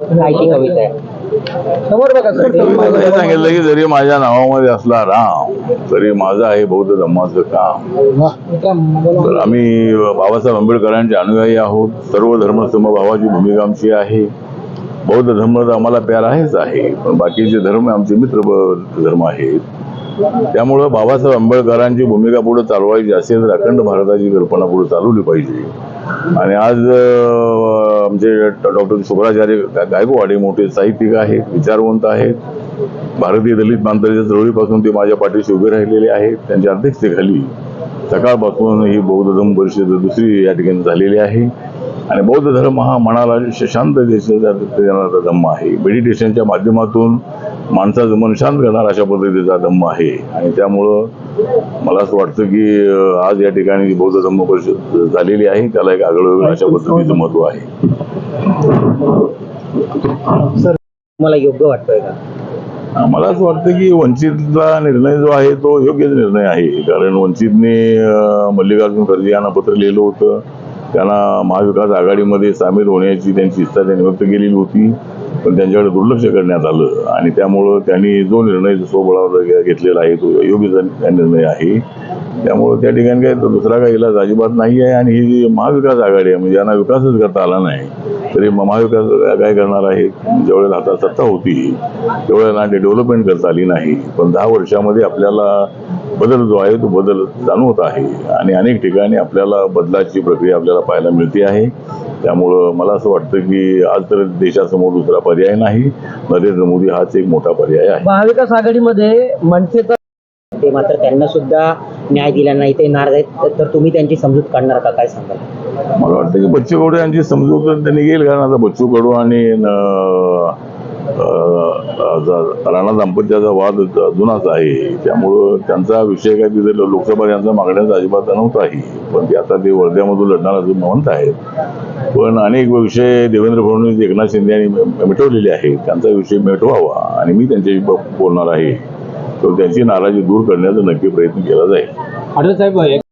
काय ती कविता आहे. समोर बघा सर. मी माझं हे सांगितलं की जरी माझ्या नावामध्ये असला राम तरी माझं आहे बौद्ध धर्माचं काम. तर आम्ही बाबासाहेब आंबेडकरांचे अनुयायी आहोत. सर्व धर्म समभावाची भूमिका आमची आहे. बौद्ध धर्म तर आम्हाला प्यार आहेच आहे पण बाकीचे धर्म आमचे मित्र धर्म आहेत. त्यामुळं बाबासाहेब आंबेडकरांची भूमिका पुढे चालवायची असेल तर अखंड भारताची कल्पना पुढे चालवली पाहिजे. आणि आज आमचे डॉक्टर शुक्राचार्य गायकवाड हे मोठे साहित्यिक आहेत विचारवंत आहेत. भारतीय दलित प्रांताच्या चळवळीपासून ते माझ्या पाठीशी उभे राहिलेले आहेत. त्यांच्या अध्यक्षतेखाली सकाळपासून ही बौद्ध धर्म परिषद दुसरी या ठिकाणी झालेली आहे. आणि बौद्ध धर्म हा मनाला शांत देणारा धम्म आहे. मेडिटेशनच्या माध्यमातून माणसाचं मन शांत करणारा अशा पद्धतीचा धम्म आहे. आणि त्यामुळं मला असं वाटतं की आज या ठिकाणी बौद्ध धम्म परिषद झालेली आहे. त्याला एक आगळं अशा पद्धतीचं महत्त्व आहे. मला योग्य वाटतोय का? मला असं वाटतं की वंचितचा निर्णय जो आहे तो योग्यच निर्णय आहे. कारण वंचितने मल्लिकार्जुन खरगे यांना पत्र लिहिलं होतं. त्यांना महाविकास आघाडीमध्ये सामील होण्याची त्यांची इच्छा त्यांनी व्यक्त केलेली होती. पण त्यांच्याकडे दुर्लक्ष करण्यात आलं आणि त्यामुळं त्यांनी जो निर्णय स्वबळावर घेतलेला आहे तो योग्य निर्णय आहे. त्यामुळं त्या ठिकाणी काय दुसरा काही इलाज अजिबात नाही आहे आणि ही जी महाविकास आघाडी आहे म्हणजे यांना विकासच करता आला नाही. तरी महाविकास काय करणार आहे? ज्यावेळेला हातात सत्ता होती त्यावेळेला ते डेव्हलपमेंट करता आली नाही. पण दहा वर्षामध्ये आपल्याला बदल जो आहे तो बदल जाणवत आहे. आणि अनेक ठिकाणी आपल्याला बदलाची प्रक्रिया आपल्याला पाहायला मिळते आहे. त्यामुळं मला असं वाटतं की आज तर देशासमोर दुसरा पर्याय नाही. नरेंद्र मोदी हाच एक मोठा पर्याय आहे. महाविकास आघाडीमध्ये मनसेचा ते मात्र त्यांना सुद्धा न्याय दिला नाही ते नाराज आहेत तर तुम्ही त्यांची समजूत काढणार का? काय सांगाल? मला वाटतं की बच्चू कडू यांची समजूत तर त्यांनी घेईल कारण आता बच्चू कडू आणि राणा दाम्पत्याचा वाद अजूनच जुनाच आहे. त्यामुळं त्यांचा विषय काय तिथे लोकसभा यांचा मागण्याचा अजिबात नव्हताही पण ते आता ते वर्ध्यामधून लढणार असं म्हणत आहेत. पण अनेक विषय देवेंद्र फडणवीस एकनाथ शिंदे यांनी मिटवलेले आहेत. त्यांचा विषय मिटवावा आणि मी त्यांच्याशी ब- बोलणार आहे. तर त्यांची नाराजी दूर करण्याचा नक्की प्रयत्न केला जाईल. साहेब